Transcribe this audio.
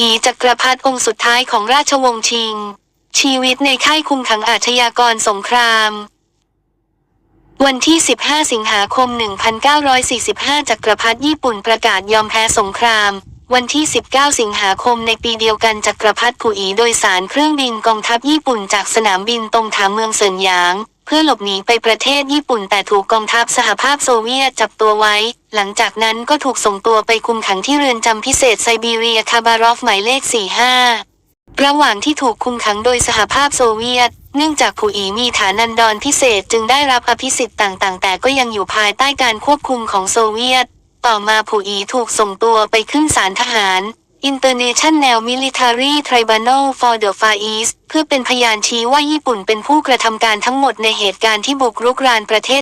อีจักรพรรดิองค์สุดท้ายของราชวงศ์ชิง ชีวิตในค่ายคุมขังอาชญากรสงคราม วันที่ 15 สิงหาคม 1945 จักรพรรดิญี่ปุ่นประกาศยอมแพ้สงคราม วันที่ 19 สิงหาคมในปีเดียวกันจักรพรรดิกุอีโดยสารเครื่องบินกองทัพญี่ปุ่นจากสนามบินตรงถามเมืองเซินหยาง เพื่อหลบหนีไปประเทศญี่ปุ่นแต่ถูกกองทัพสหภาพโซเวียตจับตัวไว้ หลังจากนั้นก็ถูกส่งตัวไปคุมขังที่เรือนจำพิเศษไซบีเรียคาบารอฟหมายเลข 45 ระหว่างที่ถูกคุมขังโดยสหภาพโซเวียต เนื่องจากผู้อีมีฐานันดรพิเศษจึงได้รับอภิสิทธิ์ต่างๆ แต่ก็ยังอยู่ภายใต้การควบคุมของโซเวียต ต่อมาผู้อีถูกส่งตัวไปขึ้นศาลทหาร International Military Tribunal for the Far East เพื่อเป็นพยานชี้ว่าญี่ปุ่นเป็นผู้กระทำการทั้งหมดในเหตุการณ์ที่บุกรุกรานประเทศ